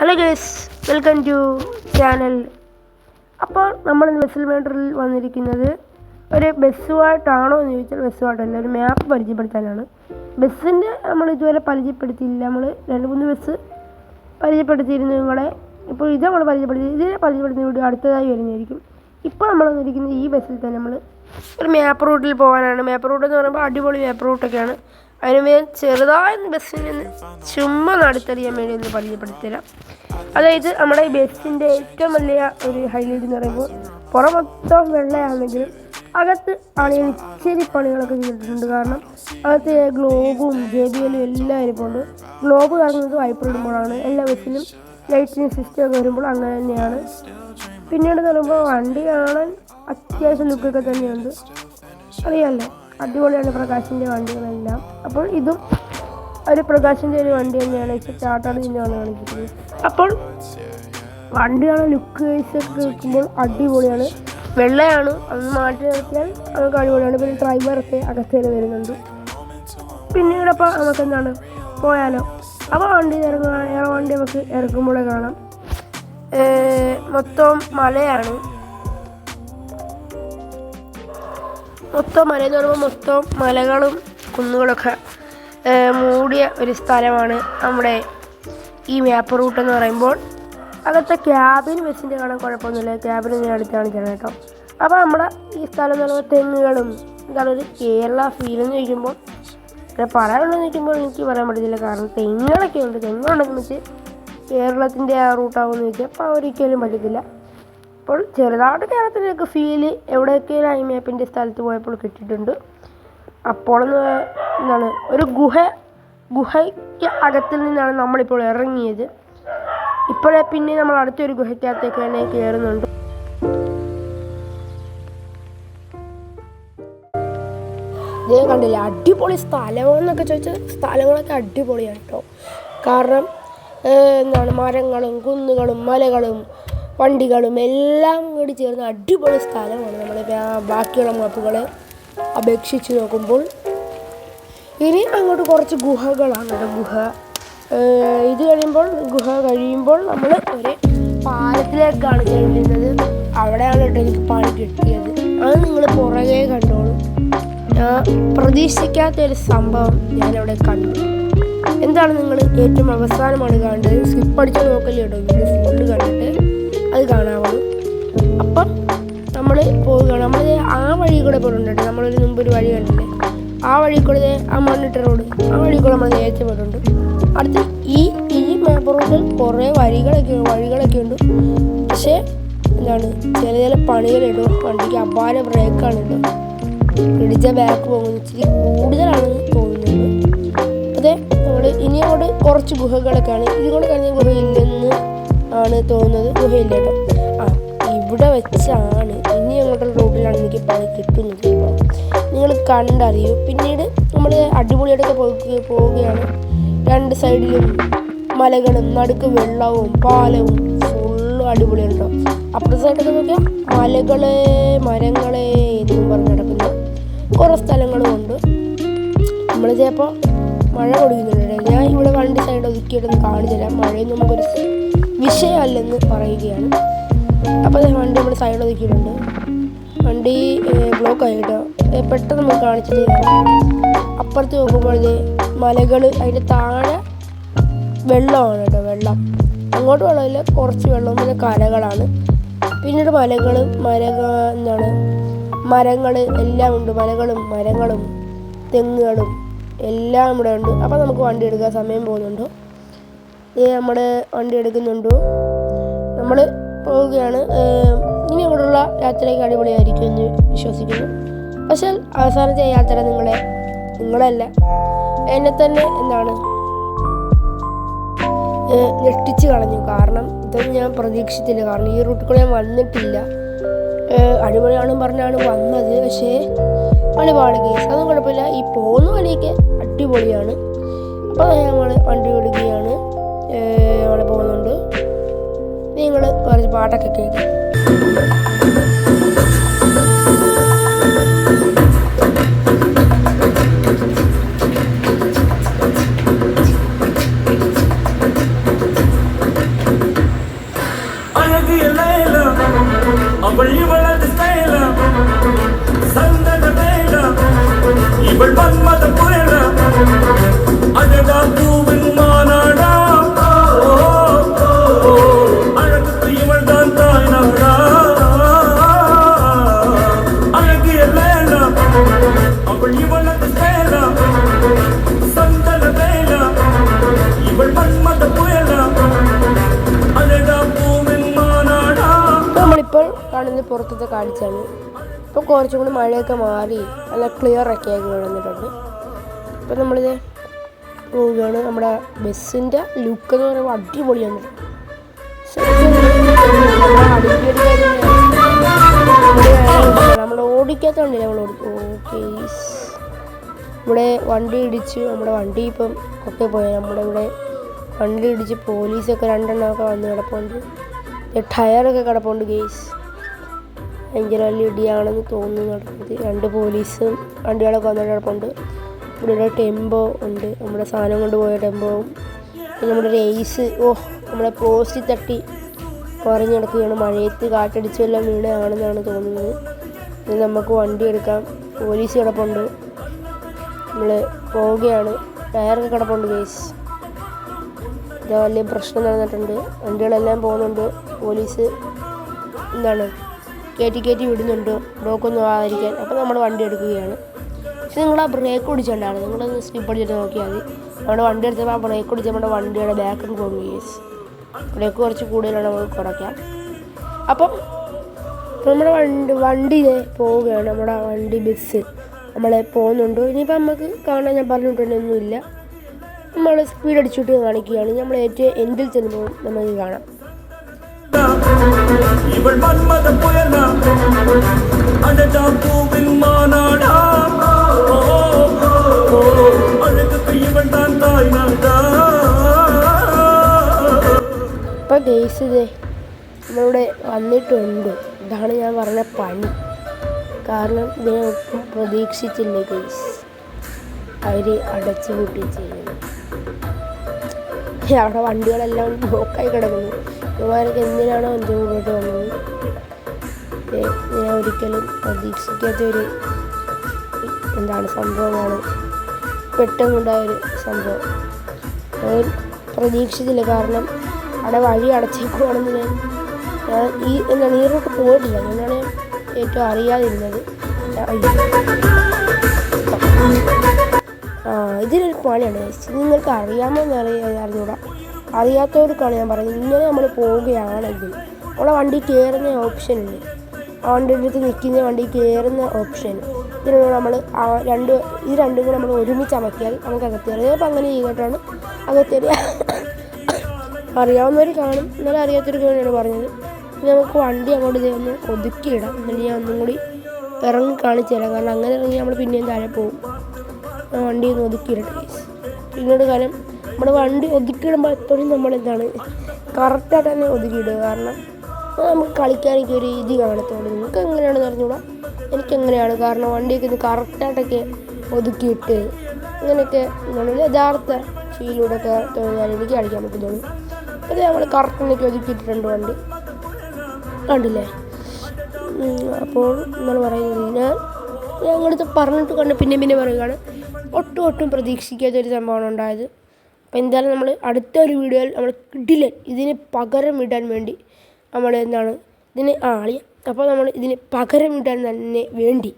Hello guys welcome to channel അപ്പോൾ നമ്മൾ ബസ്സിൽ വന്നിരിക്കുന്നത് ഒരു ബസ്സുമായിട്ടാണോ എന്ന് ചോദിച്ചാൽ ബസ്സുമായിട്ടല്ല ഒരു മാപ്പ് പരിചയപ്പെടുത്താനാണ്. ബസ്സിന്റെ നമ്മൾ ഇതുവരെ പരിചയപ്പെടുത്തിയില്ല. നമ്മൾ രണ്ട് മൂന്ന് ബസ് പരിചയപ്പെടുത്തിയിരുന്നു നിങ്ങളെ. ഇപ്പോൾ ഇത് നമ്മൾ പരിചയപ്പെടുത്തി ഇതിനെ പരിചയപ്പെടുത്തുന്ന വീഡിയോ അടുത്തതായി വരുന്നതായിരിക്കും. ഇപ്പോൾ നമ്മൾ വന്നിരിക്കുന്നത് ഈ ബസ്സിൽ തന്നെ നമ്മൾ ഒരു മാപ്പ് റൂട്ടിൽ പോകാനാണ്. മാപ്പ് റൂട്ട് എന്ന് പറയുമ്പോൾ അടിപൊളി മാപ്പ് റൂട്ടൊക്കെയാണ് അതിന് വേണ്ടി ചെറുതായ നിന്ന് ചുമ്മാ നടത്തറിയാൻ വേണ്ടി ഒന്ന് പരിചയപ്പെടുത്തരാം അതായത് നമ്മുടെ ഈ ബസ്സിന്റെ ഏറ്റവും വലിയ ഒരു ഹൈലൈറ്റ് എന്ന് പറയുമ്പോൾ പുറം മൊത്തം വെള്ളയാണെങ്കിലും അകത്ത് ആളുകൾ ഇച്ചിരി പണികളൊക്കെ ചെയ്തിട്ടുണ്ട്. കാരണം അകത്ത് ഗ്ലോബും ജെ ബി എല്ലും എല്ലാം ഇരിപ്പുണ്ട്. ഗ്ലോബ് കറങ്ങുന്നത് വൈപ്പർ ഇടുമ്പോഴാണ്. എല്ലാ ബസ്സിലും ലൈറ്റിംഗ് സിസ്റ്റം ഒക്കെ വരുമ്പോൾ അങ്ങനെ തന്നെയാണ്. പിന്നീട് എന്ന് പറയുമ്പോൾ വണ്ടി കാണാൻ അത്യാവശ്യം ലുക്കൊക്കെ തന്നെയുണ്ട്. അറിയാമല്ലോ? അടിപൊളിയാണ് പ്രകാശിന്റെ വണ്ടികളെല്ലാം. അപ്പോൾ ഇതും ഒരു പ്രകാശിന്റെ ഒരു വണ്ടി തന്നെയാണ്. ഇപ്പോൾ ചാട്ടാണ് ഇതിന്റെയാണ് കാണിക്കുന്നത് അപ്പോൾ വണ്ടിയാണ് ലുക്ക് വൈസ് ഒക്കെ വെക്കുമ്പോൾ അടിപൊളിയാണ്. വെള്ളയാണ്. അത് മാറ്റി നിർത്തിയാൽ നമുക്ക് അടിപൊളിയാണ്. പിന്നെ ഡ്രൈവറൊക്കെ അകത്തേക്ക് വരുന്നുണ്ട്. പിന്നീട് അപ്പോൾ നമുക്ക് എന്താണ് പോയാലോ. അപ്പോൾ വണ്ടി ഇറങ്ങുക വണ്ടി നമുക്ക് ഇറക്കുമ്പോഴേ കാണാം. മൊത്തം മലയാണ്. മൊത്തം മല എന്ന് പറയുമ്പോൾ മൊത്തം മലകളും കുന്നുകളൊക്കെ മൂടിയ ഒരു സ്ഥലമാണ് നമ്മുടെ ഈ മാപ്പ് റൂട്ട് എന്ന് പറയുമ്പോൾ. അകത്തെ ക്യാബിൻ ബസ്സിന്റെ കാണാൻ കുഴപ്പമൊന്നുമില്ല. ക്യാബിന് ഞാൻ അടുത്ത് കാണിക്കണം കേട്ടോ. അപ്പോൾ നമ്മുടെ ഈ സ്ഥലം എന്ന് പറയുമ്പോൾ തെങ്ങുകളും എന്താണ് ഒരു കേരള ഫീൽ എന്ന് ചോദിക്കുമ്പോൾ. പറയാനുണ്ടെന്ന് ചോദിക്കുമ്പോൾ എനിക്ക് പറയാൻ പറ്റത്തില്ല. കാരണം തെങ്ങുകളൊക്കെ ഉണ്ട്. തെങ്ങുണ്ടെന്ന് വെച്ച് കേരളത്തിന്റെ ആ റൂട്ടാവുമെന്ന് ചോദിച്ചാൽ അപ്പോൾ ഒരിക്കലും പറ്റത്തില്ല. അപ്പോൾ ചെറുതായിട്ട് കേരളത്തിലേക്ക് ഫീൽ എവിടെയൊക്കെയും ഐ മാപ്പിന്റെ സ്ഥലത്ത് പോയപ്പോൾ കിട്ടിയിട്ടുണ്ട്. അപ്പോൾ എന്താണ് ഒരു ഗുഹ ഗുഹയ്ക്ക് അകത്തിൽ നിന്നാണ് നമ്മളിപ്പോൾ ഇറങ്ങിയത്. ഇപ്പോഴേ പിന്നെ നമ്മൾ അടുത്തൊരു ഗുഹയ്ക്കകത്തേക്ക് തന്നെ കയറുന്നുണ്ട്. ഇതേ കണ്ടില്ല അടിപൊളി സ്ഥലമെന്നൊക്കെ ചോദിച്ചാൽ സ്ഥലങ്ങളൊക്കെ അടിപൊളിയാണ് കേട്ടോ. കാരണം എന്താണ് മരങ്ങളും കുന്നുകളും മലകളും വണ്ടികളും എല്ലാം കൂടി ചേർന്ന് അടിപൊളി സ്ഥലമാണ് നമ്മളിപ്പോൾ ആ ബാക്കിയുള്ള മാപ്പുകളെ അപേക്ഷിച്ച് നോക്കുമ്പോൾ. ഇനി അങ്ങോട്ട് കുറച്ച് ഗുഹകളാണ് ഗുഹ. ഇത് കഴിയുമ്പോൾ ഗുഹ കഴിയുമ്പോൾ നമ്മൾ ഒരു പാലത്തിലേക്കാണ് ചെല്ലുന്നത്. അവിടെയാണ് കേട്ടോ എനിക്ക് പണി കിട്ടിയത്. അത് നിങ്ങൾ പുറകെ കണ്ടോളൂ. ഞാൻ പ്രതീക്ഷിക്കാത്ത ഒരു സംഭവം ഞാനവിടെ കണ്ടു. എന്താണ് നിങ്ങൾ ഏറ്റവും അവസാനമാണ് കണ്ടത്? സ്കിപ്പ് അടിച്ച് നോക്കല്ലേ കേട്ടോ വീഡിയോ ഫുള്ള് കണ്ടിട്ട്. അത് കാണാവുള്ളൂ. അപ്പം നമ്മൾ പോവുകയാണ്. നമ്മൾ ആ വഴി കൂടെ പോയിട്ടുണ്ട് നമ്മളൊരു മുമ്പ് ഒരു വഴി കണ്ടില്ലേ? ആ വഴി കൂടെ ആ മണ്ണിട്ട റോഡ്. ആ വഴി കൂടെ നമ്മൾ നേരത്തെ പോയിട്ടുണ്ട്. അടുത്ത് ഈ ഈ മാപ്പ് റോഡിൽ കുറേ വഴികളൊക്കെ വഴികളൊക്കെ ഉണ്ട്. പക്ഷേ എന്താണ്? ചില ചില പണികളുണ്ട് വണ്ടിക്ക് അപാര ബ്രേക്കാണ് കേട്ടോ ഇടിച്ച ബാക്ക് പോകുന്നത് ഇച്ചിരി കൂടുതലാണ് തോന്നുന്നത് അതെ നമ്മൾ ഇനിയോട് കുറച്ച് ഗുഹകളൊക്കെയാണ്. ഇതുകൊണ്ട് കഴിഞ്ഞ ഗുഹയില്ലെന്ന് ആണ് തോന്നുന്നത് ഗുഹയില്ല കേട്ടോ. ആ ഇവിടെ വെച്ചാണ് ഇനി ഞങ്ങളുടെ റോഡിലാണ് എനിക്ക് പണി കിട്ടുന്നത് കേട്ടോ. നിങ്ങൾ കണ്ടറിയൂ. പിന്നീട് നമ്മൾ അടിപൊളിയായിട്ടൊക്കെ പോയി പോവുകയാണ്. രണ്ട് സൈഡിലും മലകളും നടുക്ക് വെള്ളവും പാലവും ഫുള്ളും അടിപൊളിയാണ് കേട്ടോ. അപ്പുറത്തെ സൈഡൊക്കെ നോക്കിയാൽ മലകളെ മരങ്ങളെ എന്നും പറഞ്ഞ് നടക്കുന്ന. കുറേ സ്ഥലങ്ങളും ഉണ്ട്. നമ്മൾ ചിലപ്പോൾ മഴ പൊടിക്കുന്നുണ്ട് ഞാൻ ഇവിടെ വണ്ടി സൈഡ് ഒതുക്കിയിട്ടൊന്ന് കാണിച്ചു തരാം. മഴയൊന്നും നമുക്കൊരു വിഷയമല്ലെന്ന് പറയുകയാണ്. അപ്പോൾ വണ്ടി നമ്മൾ സൈഡ് ഒതുക്കിയിട്ടുണ്ട്. വണ്ടി ബ്ലോക്ക് ആയിട്ടോ പെട്ടെന്ന് നമ്മൾ കാണിച്ചിട്ട്. അപ്പുറത്ത് നോക്കുമ്പോൾ മലകൾ അതിന്റെ താഴെ വെള്ളമാണ് കേട്ടോ വെള്ളം. അങ്ങോട്ട് വെള്ളമില്ല കുറച്ച് വെള്ളം പിന്നെ കരകളാണ്. പിന്നീട് മലകൾ മരക എന്താണ് മരങ്ങൾ എല്ലാം ഉണ്ട്. മലകളും മരങ്ങളും തെങ്ങുകളും എല്ലാം ഇവിടെ ഉണ്ട് അപ്പോൾ നമുക്ക് വണ്ടി എടുക്കാൻ സമയം പോകുന്നുണ്ട്? ഇത് നമ്മൾ വണ്ടി എടുക്കുന്നുണ്ട്. നമ്മൾ പോവുകയാണ്. ഇനി ഇവിടെയുള്ള യാത്രയൊക്കെ അടിപൊളിയായിരിക്കും എന്ന് വിശ്വസിക്കുന്നു. പക്ഷേ അവസാനത്തെ യാത്ര നിങ്ങളെ നിങ്ങളല്ല എന്നെ തന്നെ എന്താണ് ഞെട്ടിച്ച് കളഞ്ഞു. കാരണം ഇതൊന്നും ഞാൻ പ്രതീക്ഷിച്ചില്ല. കാരണം ഈ റൂട്ടിൽ കൂടെ ഞാൻ വന്നിട്ടില്ല. അടിപൊളിയാണ് പറഞ്ഞാണ് വന്നത്. പക്ഷേ പണിപാട് കേസ് അതൊന്നും കുഴപ്പമില്ല. ഈ പോകുന്ന വഴിയൊക്കെ അടിപൊളിയാണ്. അപ്പോൾ ഞങ്ങൾ വണ്ടി വിടുകയാണ് പാട്ടൊക്കെ കേൾക്കും ഇവൾ വന്മത കാഴ്ചയാണ് ഇപ്പോൾ കുറച്ചും കൂടി മഴയൊക്കെ മാറി നല്ല ക്ലിയർ ഒക്കെ ആക്കി വന്നിട്ടുണ്ട് ഇപ്പം നമ്മളിത് പോവുകയാണ്. നമ്മുടെ ബസ്സിന്റെ ലുക്ക് എന്ന് പറയുമ്പോൾ അടിപൊളിയാണ് നമ്മൾ ഓടിക്കാത്തതുകൊണ്ടില്ല നമ്മൾ ഓടിക്കും ഓക്കെ ഇവിടെ വണ്ടി ഇടിച്ച് നമ്മുടെ വണ്ടി ഇപ്പം ഒക്കെ പോയി. നമ്മുടെ ഇവിടെ വണ്ടി ഇടിച്ച് പോലീസൊക്കെ രണ്ടെണ്ണമൊക്കെ വന്ന് കിടപ്പുണ്ട്. ടയറൊക്കെ കിടപ്പുണ്ട് ഗേസ് ഭയങ്കര വലിയ ഇടിയാണെന്ന് തോന്നുന്നു നടക്കുന്നത് രണ്ട് പോലീസും വണ്ടികളൊക്കെ വന്നിട്ട് കിടപ്പുണ്ട് ഇവിടെ ഒരു ടെമ്പോ ഉണ്ട്. നമ്മുടെ സാധനം കൊണ്ടുപോയ ടെമ്പോവും. പിന്നെ നമ്മുടെ റേസ് ഓ നമ്മുടെ പോസ്റ്റ് തട്ടി കുറഞ്ഞു കിടക്കുകയാണ് മഴയത്ത് കാറ്റടിച്ചു എല്ലാം വീണാണെന്നാണ് തോന്നുന്നത്. ഇനി നമുക്ക് വണ്ടി എടുക്കാം. പോലീസ് കിടപ്പുണ്ട്. നമ്മൾ പോവുകയാണ്. ടയറൊക്കെ കിടപ്പുണ്ട് കേസ് ഇതാ വലിയ പ്രശ്നം നടന്നിട്ടുണ്ട്. വണ്ടികളെല്ലാം പോകുന്നുണ്ട് പോലീസ്. എന്താണ്? കയറ്റി കയറ്റി വിടുന്നുണ്ട്. ബ്ലോക്കൊന്നും ആകാതിരിക്കാൻ അപ്പോൾ നമ്മൾ വണ്ടി എടുക്കുകയാണ്. പക്ഷെ നിങ്ങൾ ആ ബ്രേക്ക് പിടിച്ചിട്ടുണ്ടായിരുന്നു നിങ്ങളൊന്ന് സ്ലിപ്പ് അടിച്ചിട്ട് നോക്കിയാൽ മതി. നമ്മുടെ വണ്ടി എടുത്തപ്പോൾ ആ ബ്രേക്ക് പിടിച്ച് നമ്മുടെ വണ്ടിയുടെ ബാക്കിൽ പോകും യേസ് ബ്രേക്ക് കുറച്ച് കൂടുതലാണ് നമുക്ക് കുറയ്ക്കാം അപ്പം നമ്മുടെ വണ്ടി വണ്ടി ദേ പോവുകയാണ് നമ്മുടെ വണ്ടി ബസ് നമ്മളെ പോകുന്നുണ്ട്. ഇനിയിപ്പോൾ നമുക്ക് കാണാൻ ഞാൻ പറഞ്ഞിട്ടുണ്ടെന്നൊന്നുമില്ല നമ്മൾ സ്പീഡ് അടിച്ചിട്ട് കാണിക്കുകയാണ്. നമ്മൾ ഏറ്റവും എന്തിൽ ചെല്ലുമ്പോൾ നമുക്ക് കാണാം. இவள் மன்மத புயலா அழகா பூவின் மாநாடா ஓ, ஓ, அழகுக்கு இவள் தான் தாய் நாடா ഇപ്പം ഗെയ്സ് ഇതേ നമ്മളിവിടെ വന്നിട്ടുണ്ട് ഇതാണ് ഞാൻ പറഞ്ഞ പണി കാരണം ഇതിനെ ഒട്ടും പ്രതീക്ഷിച്ചില്ല ഗെയ്സ് അവർ അടച്ചു പൂട്ടി ചെയ്യുന്നു അവിടെ വണ്ടികളെല്ലാം ബ്ലോക്കായി കിടക്കുന്നു ഇവന്മാരൊക്കെ എന്തിനാണോ എന്റെ മുന്നോട്ട് വന്നത്? ഞാൻ ഒരിക്കലും പ്രതീക്ഷിക്കാത്ത ഒരു എന്താണ് സംഭവമാണ്. പെട്ടെന്നുണ്ടായൊരു സംഭവം. ഞാൻ പ്രതീക്ഷിച്ചില്ല. കാരണം അവിടെ വഴി അടച്ചേക്കുവാണെന്ന് ഞാൻ ഞാൻ ഈ എന്താണ് ഈ പോയിട്ടില്ല. ഞാനാണ് ഏറ്റവും അറിയാതിരുന്നത്. ഇതിനൊരു പണിയാണ്. നിങ്ങൾക്ക് അറിയാമോ എന്ന് അറിയാതെ അറിഞ്ഞൂടാ. അറിയാത്തവർക്കാണ് ഞാൻ പറയുന്നത്. ഇങ്ങനെ നമ്മൾ പോവുകയാണെങ്കിൽ നമ്മളെ വണ്ടി കയറുന്ന ഓപ്ഷൻ ഉണ്ട് ആ വണ്ടിയുടെ അടുത്ത് നിൽക്കുന്ന വണ്ടി കയറുന്ന ഓപ്ഷൻ ഇതിനുള്ള നമ്മൾ ആ രണ്ട് ഇത് രണ്ടും കൂടെ നമ്മൾ ഒരുമിച്ച് അമക്കിയാൽ നമുക്ക് അകത്തേറി അപ്പോൾ അങ്ങനെ ചെയ്തിട്ടാണ് അകത്തേറിയ അറിയാവുന്നവർ കാണും. എന്നാലും അറിയാത്തവർക്ക് വേണ്ടിയാണ് പറഞ്ഞത്. നമുക്ക് വണ്ടി അങ്ങോട്ട് ഇതേ ഒന്ന് ഒതുക്കിയിടാം എന്നിട്ട് ഞാൻ ഒന്നും കൂടി ഇറങ്ങി കാണിച്ചു തരാം കാരണം അങ്ങനെ ഇറങ്ങി നമ്മൾ പിന്നെയും താഴെ പോകും വണ്ടി ഒന്ന് ഒതുക്കിയിടട്ടെ. പിന്നീട് കാലം നമ്മുടെ വണ്ടി ഒതുക്കിയിടുമ്പോൾ എപ്പോഴും നമ്മൾ എന്താണ് കറക്റ്റായിട്ട് തന്നെ ഒതുക്കിയിടുക കാരണം നമുക്ക് കളിക്കാനൊക്കെ ഒരു ഇത് കാണത്തുള്ളൂ. നിങ്ങൾക്ക് എങ്ങനെയാണെന്ന് അറിഞ്ഞൂടാ? എനിക്കെങ്ങനെയാണ് കാരണം വണ്ടിയൊക്കെ ഇത് കറക്റ്റായിട്ടൊക്കെ ഒതുക്കിയിട്ട് അങ്ങനെയൊക്കെ എന്താണ് യഥാർത്ഥ യഥാർത്ഥ ഫീലൂടെയൊക്കെ തോന്നിയാൽ എനിക്ക് കളിക്കാൻ പറ്റുന്നുള്ളൂ. അത് നമ്മൾ കറക്റ്റിനൊക്കെ ഒതുക്കിയിട്ടുണ്ട് വണ്ടി. കണ്ടില്ലേ? അപ്പോൾ നമ്മൾ പറയുന്നത് ഞാൻ ഞങ്ങളിത് പറഞ്ഞിട്ട് കണ്ട് പിന്നെ പിന്നെ പറയുകയാണ് ഒട്ടും ഒട്ടും പ്രതീക്ഷിക്കാത്തൊരു സംഭവമാണ് ഉണ്ടായത്. അപ്പോൾ എന്തായാലും നമ്മൾ അടുത്ത ഒരു വീഡിയോയിൽ നമ്മൾ കിടിലൻ ഇതിന് പകരം ഇടാൻ വേണ്ടി നമ്മൾ എന്താണ്? ഇതിന് ആ അളിയ. അപ്പോൾ നമ്മൾ ഇതിന് പകരം ഇടാൻ തന്നെ വേണ്ടി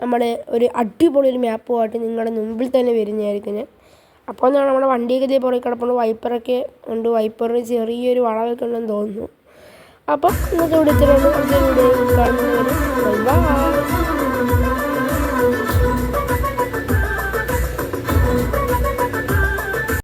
നമ്മൾ ഒരു അടിപൊളി ഒരു മാപ്പുമായിട്ട് നിങ്ങളുടെ മുമ്പിൽ തന്നെ വരുന്നതായിരിക്കും ഞാൻ. അപ്പോൾ എന്താണ്? നമ്മുടെ വണ്ടിയൊക്കെ ഇതേ പുറകെ കിടപ്പുണ്ട്. വൈപ്പറൊക്കെ ഉണ്ട്. വൈപ്പറിന് ചെറിയൊരു വളവൊക്കെ ഉണ്ടെന്ന് തോന്നുന്നു. അപ്പം ഇന്നത്തെ ഇത്രയുള്ളൂ അടുത്ത വീഡിയോ കാണുന്നത് ബൈ